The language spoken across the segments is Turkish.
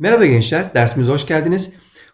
Merhaba gençler, dersimize hoş geldiniz.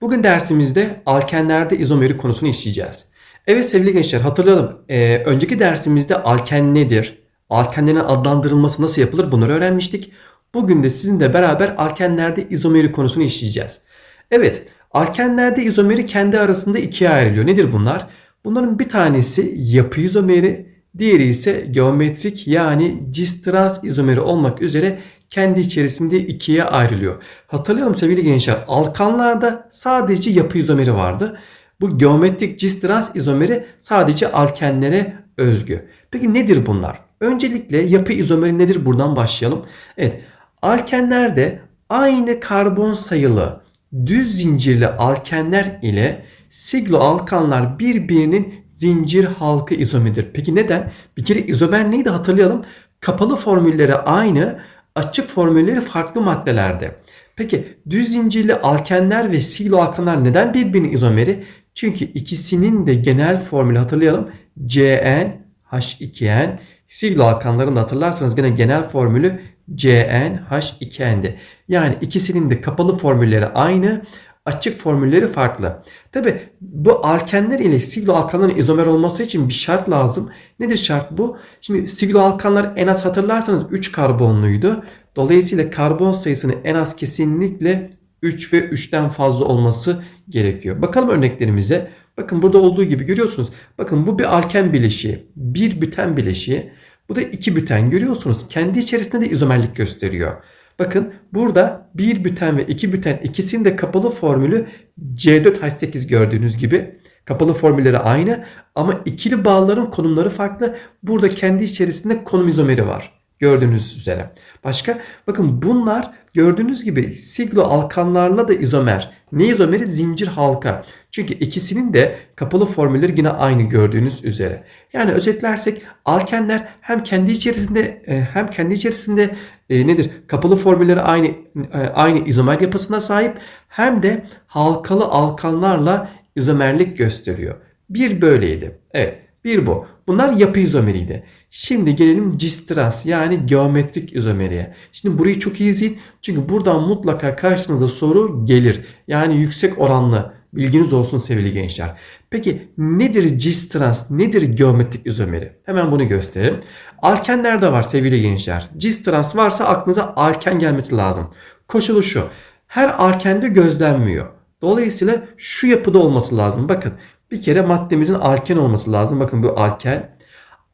Bugün dersimizde alkenlerde izomeri konusunu işleyeceğiz. Evet sevgili gençler hatırlayalım. Ee, önceki dersimizde alken nedir? Alkenlerin adlandırılması nasıl yapılır bunları öğrenmiştik. Bugün de sizinle beraber alkenlerde izomeri konusunu işleyeceğiz. Evet, alkenlerde izomeri kendi arasında ikiye ayrılıyor. Nedir bunlar? Bunların bir tanesi yapı izomeri, diğeri ise geometrik yani cis-trans izomeri olmak üzere kendi içerisinde ikiye ayrılıyor. Hatırlayalım sevgili gençler alkanlarda sadece yapı izomeri vardı. Bu geometrik cis-trans izomeri sadece alkenlere özgü. Peki nedir bunlar? Öncelikle yapı izomeri nedir buradan başlayalım. Evet alkenlerde aynı karbon sayılı düz zincirli alkenler ile siglo alkanlar birbirinin zincir halkı izomeridir. Peki neden? Bir kere izomer neydi hatırlayalım. Kapalı formülleri aynı açık formülleri farklı maddelerde. Peki düz zincirli alkenler ve siglo alkanlar neden birbirinin izomeri? Çünkü ikisinin de genel formülü hatırlayalım. CN H2N siglo alkanların da hatırlarsanız gene genel formülü CN H2N'di. Yani ikisinin de kapalı formülleri aynı açık formülleri farklı. Tabi bu alkenler ile siglo alkanların izomer olması için bir şart lazım. Nedir şart bu? Şimdi siglo alkanlar en az hatırlarsanız 3 karbonluydu. Dolayısıyla karbon sayısının en az kesinlikle 3 ve 3'ten fazla olması gerekiyor. Bakalım örneklerimize. Bakın burada olduğu gibi görüyorsunuz. Bakın bu bir alken bileşiği. Bir büten bileşiği. Bu da iki büten görüyorsunuz. Kendi içerisinde de izomerlik gösteriyor. Bakın burada bir büten ve iki büten ikisinin de kapalı formülü C4H8 gördüğünüz gibi. Kapalı formülleri aynı ama ikili bağların konumları farklı. Burada kendi içerisinde konum izomeri var. Gördüğünüz üzere. Başka bakın bunlar gördüğünüz gibi siglo alkanlarla da izomer. Ne izomeri? Zincir halka. Çünkü ikisinin de kapalı formülleri yine aynı gördüğünüz üzere. Yani özetlersek alkenler hem kendi içerisinde e, hem kendi içerisinde e, nedir? Kapalı formülleri aynı e, aynı izomer yapısına sahip hem de halkalı alkanlarla izomerlik gösteriyor. Bir böyleydi. Evet. Bir bu. Bunlar yapı izomeriydi. Şimdi gelelim cis-trans yani geometrik izomeriye. Şimdi burayı çok iyi izleyin. Çünkü buradan mutlaka karşınıza soru gelir. Yani yüksek oranlı bilginiz olsun sevgili gençler. Peki nedir cis-trans, nedir geometrik izomeri? Hemen bunu gösterelim. Alkenler de var sevgili gençler. Cis-trans varsa aklınıza alken gelmesi lazım. Koşulu şu. Her alkende gözlenmiyor. Dolayısıyla şu yapıda olması lazım. Bakın bir kere maddemizin alken olması lazım. Bakın bu alken.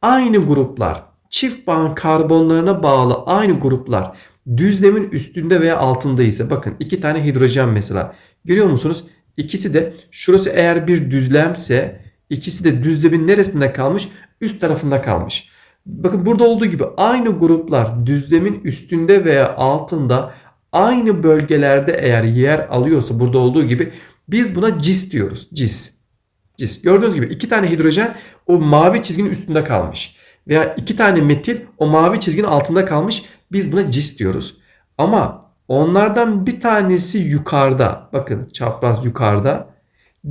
Aynı gruplar çift bağ karbonlarına bağlı aynı gruplar düzlemin üstünde veya altında ise bakın iki tane hidrojen mesela. Görüyor musunuz? İkisi de şurası eğer bir düzlemse ikisi de düzlemin neresinde kalmış? Üst tarafında kalmış. Bakın burada olduğu gibi aynı gruplar düzlemin üstünde veya altında aynı bölgelerde eğer yer alıyorsa burada olduğu gibi biz buna cis diyoruz. Cis cis. Gördüğünüz gibi iki tane hidrojen o mavi çizginin üstünde kalmış. Veya iki tane metil o mavi çizginin altında kalmış. Biz buna cis diyoruz. Ama onlardan bir tanesi yukarıda. Bakın çapraz yukarıda.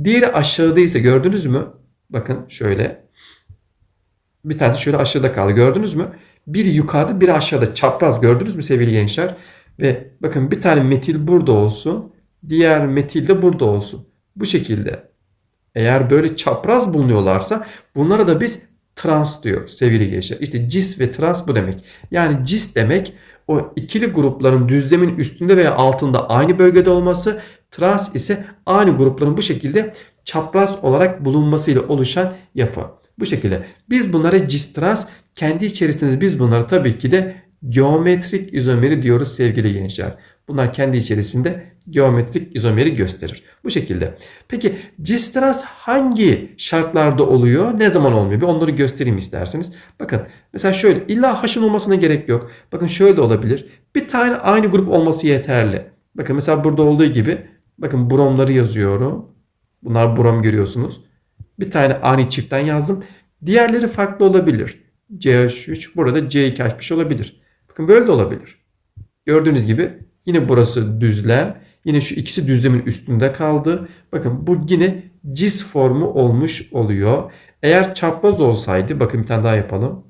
Diğeri aşağıda ise gördünüz mü? Bakın şöyle. Bir tanesi şöyle aşağıda kaldı. Gördünüz mü? Biri yukarıda biri aşağıda. Çapraz gördünüz mü sevgili gençler? Ve bakın bir tane metil burada olsun. Diğer metil de burada olsun. Bu şekilde. Eğer böyle çapraz bulunuyorlarsa bunlara da biz trans diyor sevgili gençler. İşte cis ve trans bu demek. Yani cis demek o ikili grupların düzlemin üstünde veya altında aynı bölgede olması, trans ise aynı grupların bu şekilde çapraz olarak bulunmasıyla oluşan yapı. Bu şekilde. Biz bunlara cis trans kendi içerisinde biz bunlara tabii ki de geometrik izomeri diyoruz sevgili gençler. Bunlar kendi içerisinde geometrik izomeri gösterir. Bu şekilde. Peki cis-trans hangi şartlarda oluyor? Ne zaman olmuyor? Bir onları göstereyim isterseniz. Bakın mesela şöyle illa haşın olmasına gerek yok. Bakın şöyle de olabilir. Bir tane aynı grup olması yeterli. Bakın mesela burada olduğu gibi bakın bromları yazıyorum. Bunlar brom görüyorsunuz. Bir tane ani çiftten yazdım. Diğerleri farklı olabilir. CH3 burada C2H5 olabilir. Bakın böyle de olabilir. Gördüğünüz gibi yine burası düzlem. Yine şu ikisi düzlemin üstünde kaldı. Bakın bu yine cis formu olmuş oluyor. Eğer çapraz olsaydı bakın bir tane daha yapalım.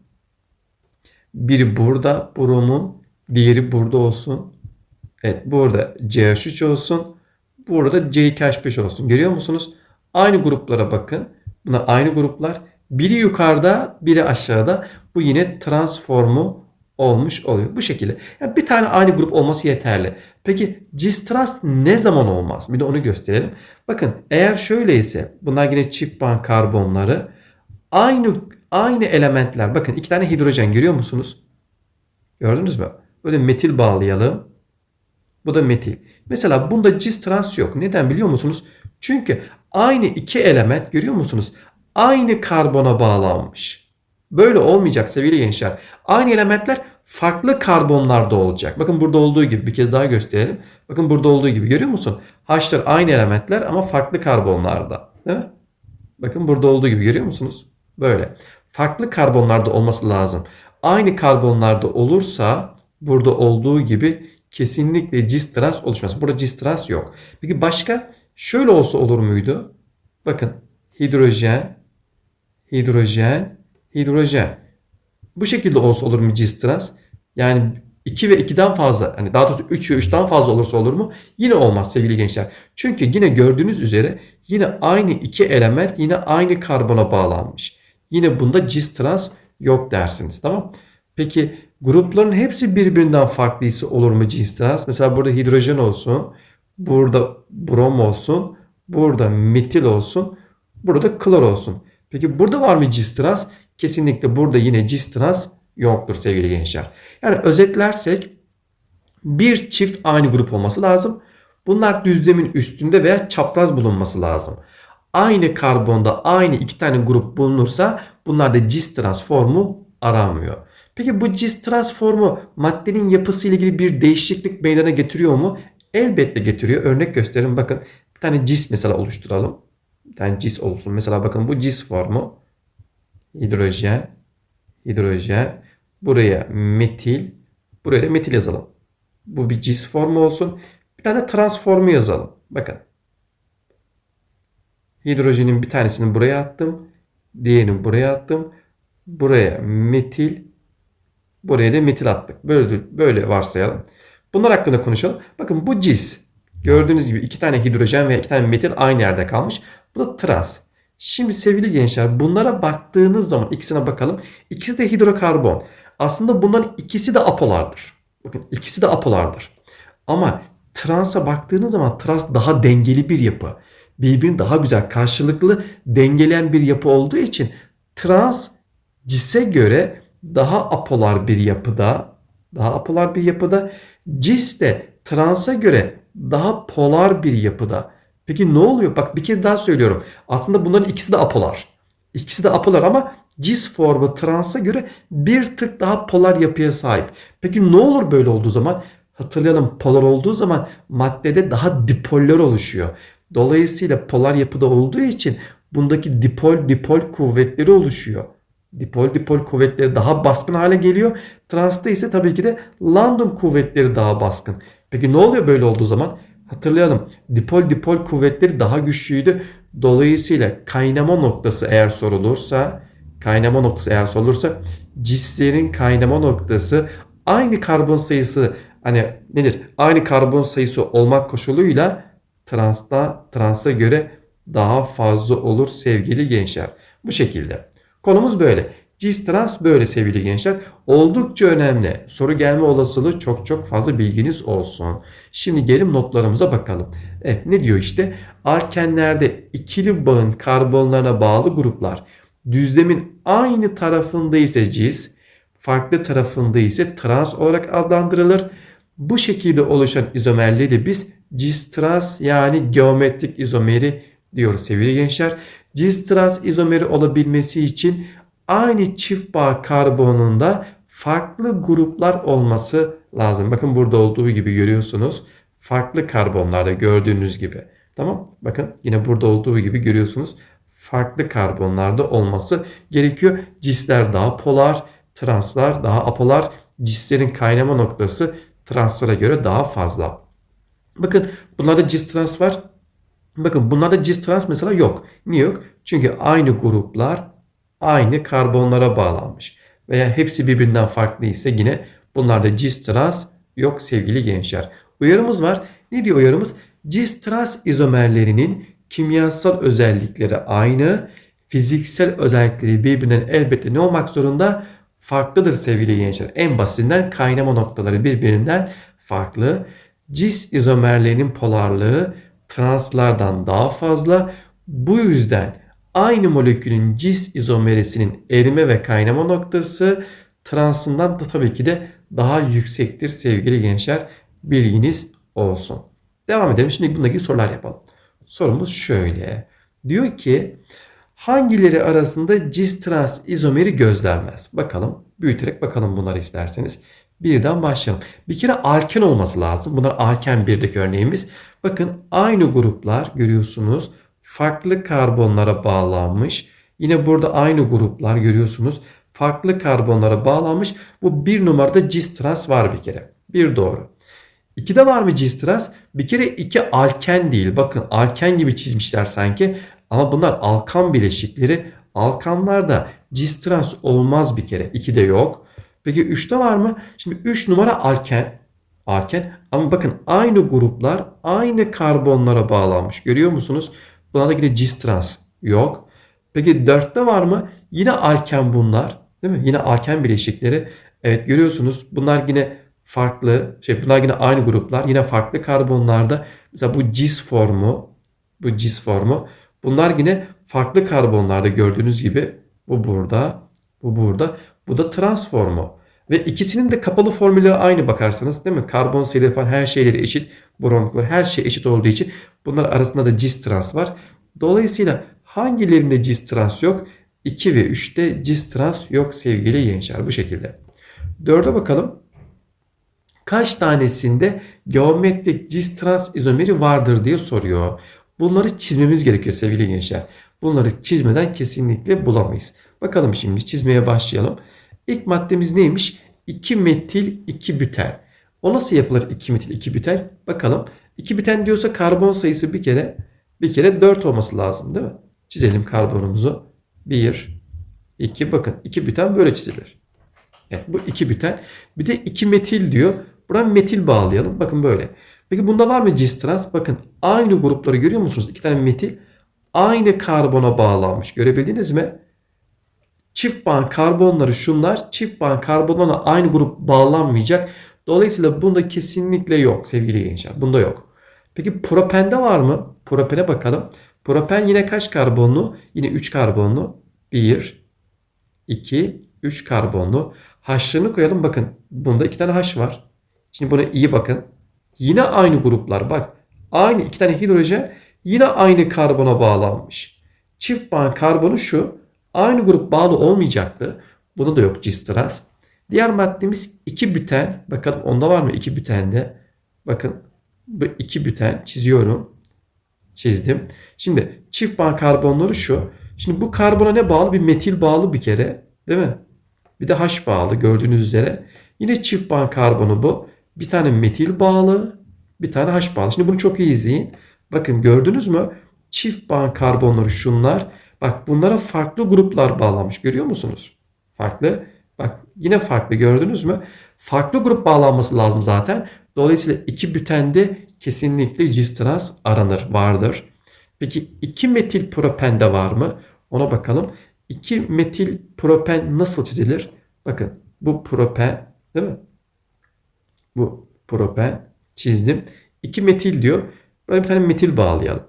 Biri burada bromun diğeri burada olsun. Evet burada CH3 olsun. Burada C2H5 olsun. Görüyor musunuz? Aynı gruplara bakın. Bunlar aynı gruplar. Biri yukarıda, biri aşağıda. Bu yine transformu olmuş oluyor. Bu şekilde. Yani bir tane aynı grup olması yeterli. Peki cis trans ne zaman olmaz? Bir de onu gösterelim. Bakın eğer şöyleyse bunlar yine çift band karbonları aynı aynı elementler. Bakın iki tane hidrojen görüyor musunuz? Gördünüz mü? Böyle metil bağlayalım. Bu da metil. Mesela bunda cis trans yok. Neden biliyor musunuz? Çünkü aynı iki element görüyor musunuz? Aynı karbona bağlanmış. Böyle olmayacak sevgili gençler. Aynı elementler farklı karbonlarda olacak. Bakın burada olduğu gibi bir kez daha gösterelim. Bakın burada olduğu gibi görüyor musun? H'lar aynı elementler ama farklı karbonlarda. Değil mi? Bakın burada olduğu gibi görüyor musunuz? Böyle. Farklı karbonlarda olması lazım. Aynı karbonlarda olursa burada olduğu gibi kesinlikle cis trans oluşmaz. Burada cis trans yok. Peki başka şöyle olsa olur muydu? Bakın hidrojen, hidrojen, hidrojen. Bu şekilde olsa olur mu cis trans? Yani 2 ve 2'den fazla hani daha doğrusu 3 ve 3'ten fazla olursa olur mu? Yine olmaz sevgili gençler. Çünkü yine gördüğünüz üzere yine aynı iki element yine aynı karbona bağlanmış. Yine bunda cis trans yok dersiniz tamam Peki grupların hepsi birbirinden farklıysa olur mu cis trans? Mesela burada hidrojen olsun, burada brom olsun, burada metil olsun, burada klor olsun. Peki burada var mı cis trans? Kesinlikle burada yine cis trans yoktur sevgili gençler. Yani özetlersek bir çift aynı grup olması lazım. Bunlar düzlemin üstünde veya çapraz bulunması lazım. Aynı karbonda aynı iki tane grup bulunursa bunlarda cis transformu aranmıyor. Peki bu cis transformu maddenin yapısı ile ilgili bir değişiklik meydana getiriyor mu? Elbette getiriyor. Örnek gösterin bakın. Bir tane cis mesela oluşturalım. Bir tane cis olsun. Mesela bakın bu cis formu. Hidrojen. Hidrojen. Buraya metil. Buraya da metil yazalım. Bu bir cis formu olsun. Bir tane transformu yazalım. Bakın. Hidrojenin bir tanesini buraya attım. Diğerini buraya attım. Buraya metil. Buraya da metil attık. Böyle, böyle varsayalım. Bunlar hakkında konuşalım. Bakın bu cis. Gördüğünüz gibi iki tane hidrojen ve iki tane metil aynı yerde kalmış. Bu da trans. Şimdi sevgili gençler bunlara baktığınız zaman ikisine bakalım. İkisi de hidrokarbon. Aslında bunların ikisi de apolardır. Bakın ikisi de apolardır. Ama transa baktığınız zaman trans daha dengeli bir yapı. Birbirini daha güzel karşılıklı dengeleyen bir yapı olduğu için trans cise göre daha apolar bir yapıda daha apolar bir yapıda cis de transa göre daha polar bir yapıda. Peki ne oluyor? Bak bir kez daha söylüyorum. Aslında bunların ikisi de apolar. İkisi de apolar ama cis formu transa göre bir tık daha polar yapıya sahip. Peki ne olur böyle olduğu zaman? Hatırlayalım polar olduğu zaman maddede daha dipoller oluşuyor. Dolayısıyla polar yapıda olduğu için bundaki dipol dipol kuvvetleri oluşuyor. Dipol dipol kuvvetleri daha baskın hale geliyor. Transta ise tabii ki de London kuvvetleri daha baskın. Peki ne oluyor böyle olduğu zaman? Hatırlayalım. Dipol dipol kuvvetleri daha güçlüydü. Dolayısıyla kaynama noktası eğer sorulursa kaynama noktası eğer sorulursa cislerin kaynama noktası aynı karbon sayısı hani nedir? Aynı karbon sayısı olmak koşuluyla transta transa göre daha fazla olur sevgili gençler. Bu şekilde. Konumuz böyle. Cis trans böyle sevgili gençler. Oldukça önemli. Soru gelme olasılığı çok çok fazla bilginiz olsun. Şimdi gelin notlarımıza bakalım. Evet ne diyor işte? Alkenlerde ikili bağın karbonlarına bağlı gruplar düzlemin aynı tarafında ise cis, farklı tarafında ise trans olarak adlandırılır. Bu şekilde oluşan izomerliği de biz cis trans yani geometrik izomeri diyoruz sevgili gençler. Cis trans izomeri olabilmesi için aynı çift bağ karbonunda farklı gruplar olması lazım. Bakın burada olduğu gibi görüyorsunuz. Farklı karbonlarda gördüğünüz gibi. Tamam. Bakın yine burada olduğu gibi görüyorsunuz. Farklı karbonlarda olması gerekiyor. Cisler daha polar, translar daha apolar. Cislerin kaynama noktası translara göre daha fazla. Bakın bunlarda cis trans var. Bakın bunlarda cis trans mesela yok. Niye yok? Çünkü aynı gruplar aynı karbonlara bağlanmış. Veya hepsi birbirinden farklı ise yine bunlarda cis trans yok sevgili gençler. Uyarımız var. Ne diyor uyarımız? Cis trans izomerlerinin kimyasal özellikleri aynı, fiziksel özellikleri birbirinden elbette ne olmak zorunda? Farklıdır sevgili gençler. En basitinden kaynama noktaları birbirinden farklı. Cis izomerlerinin polarlığı translardan daha fazla. Bu yüzden aynı molekülün cis izomerisinin erime ve kaynama noktası transından da tabii ki de daha yüksektir sevgili gençler. Bilginiz olsun. Devam edelim. Şimdi bununla ilgili sorular yapalım. Sorumuz şöyle. Diyor ki hangileri arasında cis trans izomeri gözlenmez? Bakalım. Büyüterek bakalım bunları isterseniz. Birden başlayalım. Bir kere alken olması lazım. Bunlar alken 1'deki örneğimiz. Bakın aynı gruplar görüyorsunuz. Farklı karbonlara bağlanmış. Yine burada aynı gruplar görüyorsunuz. Farklı karbonlara bağlanmış. Bu bir numarada cis trans var bir kere. Bir doğru. 2'de var mı cis trans? Bir kere 2 alken değil. Bakın alken gibi çizmişler sanki. Ama bunlar alkan bileşikleri. Alkanlarda cis trans olmaz bir kere. 2'de yok. Peki 3'te var mı? Şimdi 3 numara alken. Alken. Ama bakın aynı gruplar aynı karbonlara bağlanmış. Görüyor musunuz? Buna da yine cis trans yok. Peki 4'te var mı? Yine alken bunlar. Değil mi? Yine alken bileşikleri. Evet görüyorsunuz. Bunlar yine farklı. Şey bunlar yine aynı gruplar. Yine farklı karbonlarda. Mesela bu cis formu. Bu cis formu. Bunlar yine farklı karbonlarda gördüğünüz gibi. Bu burada. Bu burada. Bu da trans formu. Ve ikisinin de kapalı formülleri aynı bakarsanız değil mi? Karbon sayıları falan her şeyleri eşit. Boronlukları her şey eşit olduğu için bunlar arasında da cis trans var. Dolayısıyla hangilerinde cis trans yok? 2 ve 3'te cis trans yok sevgili gençler bu şekilde. 4'e bakalım. Kaç tanesinde geometrik cis trans izomeri vardır diye soruyor. Bunları çizmemiz gerekiyor sevgili gençler. Bunları çizmeden kesinlikle bulamayız. Bakalım şimdi çizmeye başlayalım. İlk maddemiz neymiş? 2 metil 2 bütel. O nasıl yapılır 2 metil 2 bütel? Bakalım. 2 büten diyorsa karbon sayısı bir kere bir kere 4 olması lazım değil mi? Çizelim karbonumuzu. 1 2 bakın 2 büten böyle çizilir. Evet bu 2 büten. Bir de 2 metil diyor. Buradan metil bağlayalım. Bakın böyle. Peki bunda var mı cis trans? Bakın aynı grupları görüyor musunuz? İki tane metil aynı karbona bağlanmış. Görebildiniz mi? Çift bağ karbonları şunlar. Çift bağ karbonlarla aynı grup bağlanmayacak. Dolayısıyla bunda kesinlikle yok sevgili gençler. Bunda yok. Peki propende var mı? Propene bakalım. Propen yine kaç karbonlu? Yine 3 karbonlu. 1, 2, 3 karbonlu. H'larını koyalım. Bakın bunda 2 tane H var. Şimdi buna iyi bakın. Yine aynı gruplar. Bak aynı iki tane hidrojen yine aynı karbona bağlanmış. Çift bağ karbonu şu. Aynı grup bağlı olmayacaktı. Bunda da yok cis trans. Diğer maddemiz 2 büten. Bakalım onda var mı 2 bütende? Bakın bu 2 büten çiziyorum. Çizdim. Şimdi çift bağ karbonları şu. Şimdi bu karbona ne bağlı? Bir metil bağlı bir kere. Değil mi? Bir de H bağlı gördüğünüz üzere. Yine çift bağ karbonu bu. Bir tane metil bağlı. Bir tane H bağlı. Şimdi bunu çok iyi izleyin. Bakın gördünüz mü? Çift bağ karbonları şunlar. Bak bunlara farklı gruplar bağlanmış. Görüyor musunuz? Farklı. Bak yine farklı gördünüz mü? Farklı grup bağlanması lazım zaten. Dolayısıyla iki bütende kesinlikle cis trans aranır, vardır. Peki 2 metil propende var mı? Ona bakalım. 2 metil propen nasıl çizilir? Bakın bu propen değil mi? Bu propen çizdim. 2 metil diyor. Böyle bir tane metil bağlayalım.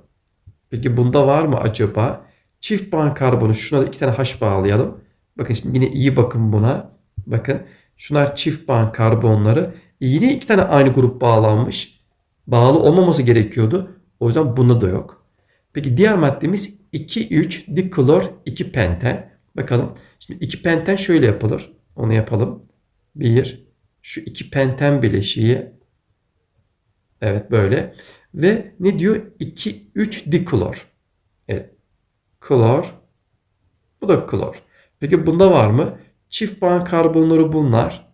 Peki bunda var mı acaba? Çift bağ karbonu şuna da iki tane H bağlayalım. Bakın şimdi yine iyi bakın buna. Bakın şunlar çift bağ karbonları. Yine iki tane aynı grup bağlanmış. Bağlı olmaması gerekiyordu. O yüzden bunda da yok. Peki diğer maddemiz 2-3 diklor 2 penten. Bakalım. Şimdi 2 penten şöyle yapılır. Onu yapalım. 1 şu 2 penten bileşiği Evet böyle. Ve ne diyor? 2-3 diklor. Evet. Klor. Bu da klor. Peki bunda var mı? Çift bağ karbonları bunlar.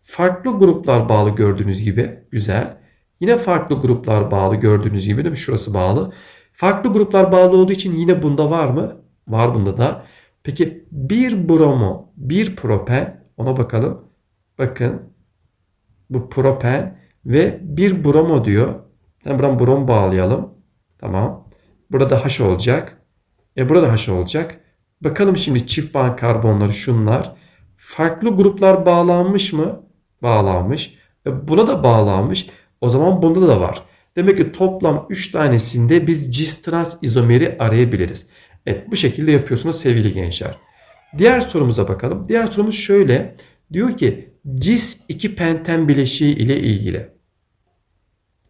Farklı gruplar bağlı gördüğünüz gibi. Güzel. Yine farklı gruplar bağlı gördüğünüz gibi değil mi? Şurası bağlı. Farklı gruplar bağlı olduğu için yine bunda var mı? Var bunda da. Peki bir bromo, bir propen ona bakalım. Bakın bu propen ve bir bromo diyor. Tamam buradan brom bağlayalım. Tamam. Burada H olacak. E burada H olacak. Bakalım şimdi çift bağ karbonları şunlar. Farklı gruplar bağlanmış mı? Bağlanmış. E buna da bağlanmış. O zaman bunda da var. Demek ki toplam 3 tanesinde biz cis trans izomeri arayabiliriz. Evet bu şekilde yapıyorsunuz sevgili gençler. Diğer sorumuza bakalım. Diğer sorumuz şöyle. Diyor ki cis 2 penten bileşiği ile ilgili.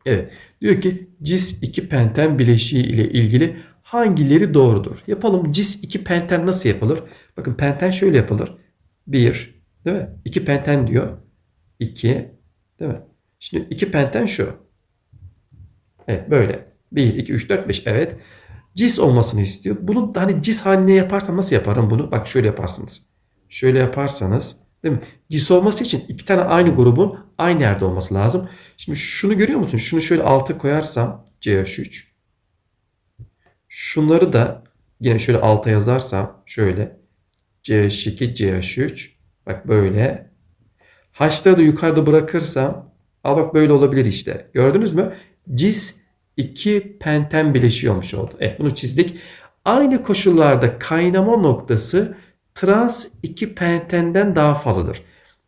Evet. Diyor ki cis 2 penten bileşiği ile ilgili hangileri doğrudur? Yapalım cis 2 penten nasıl yapılır? Bakın penten şöyle yapılır. 1 değil mi? 2 penten diyor. 2 değil mi? Şimdi 2 penten şu. Evet böyle. 1, 2, 3, 4, 5 evet. Cis olmasını istiyor. Bunu hani cis haline yaparsam nasıl yaparım bunu? Bak şöyle yaparsınız. Şöyle yaparsanız değil mi? Cis olması için iki tane aynı grubun aynı yerde olması lazım. Şimdi şunu görüyor musun? Şunu şöyle alta koyarsam CH3. Şunları da yine şöyle alta yazarsam şöyle CH2, CH3. Bak böyle. H'ları da yukarıda bırakırsam al bak böyle olabilir işte. Gördünüz mü? Cis 2 penten bileşiği olmuş oldu. Evet bunu çizdik. Aynı koşullarda kaynama noktası trans 2 pentenden daha fazladır.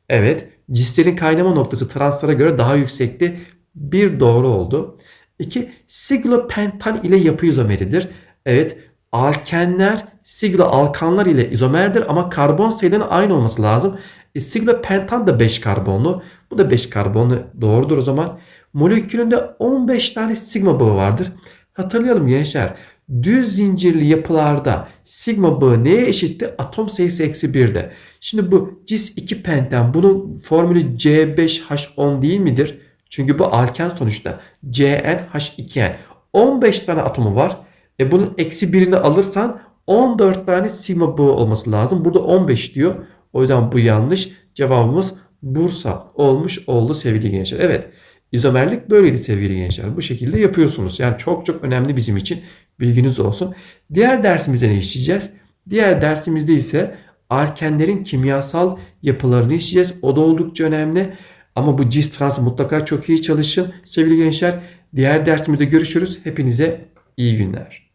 Evet cislerin kaynama noktası translara göre daha yüksekti. Bir doğru oldu. 2. Siglopentan ile yapı izomeridir. Evet alkenler siglo alkanlar ile izomerdir ama karbon sayılarının aynı olması lazım. E, siglopentan da 5 karbonlu. Bu da 5 karbonlu. Doğrudur o zaman. Molekülünde 15 tane sigma bağı vardır. Hatırlayalım gençler. Düz zincirli yapılarda sigma bağı neye eşitti? Atom sayısı eksi 1'de. Şimdi bu cis 2 penten bunun formülü C5H10 değil midir? Çünkü bu alken sonuçta. CnH2n. 15 tane atomu var. E bunun eksi birini alırsan 14 tane sigma bağı olması lazım. Burada 15 diyor. O yüzden bu yanlış. Cevabımız Bursa olmuş oldu sevgili gençler. Evet. İzomerlik böyleydi sevgili gençler. Bu şekilde yapıyorsunuz. Yani çok çok önemli bizim için. Bilginiz olsun. Diğer dersimizde ne işleyeceğiz? Diğer dersimizde ise alkenlerin kimyasal yapılarını işleyeceğiz. O da oldukça önemli. Ama bu cis transı mutlaka çok iyi çalışın sevgili gençler. Diğer dersimizde görüşürüz. Hepinize iyi günler.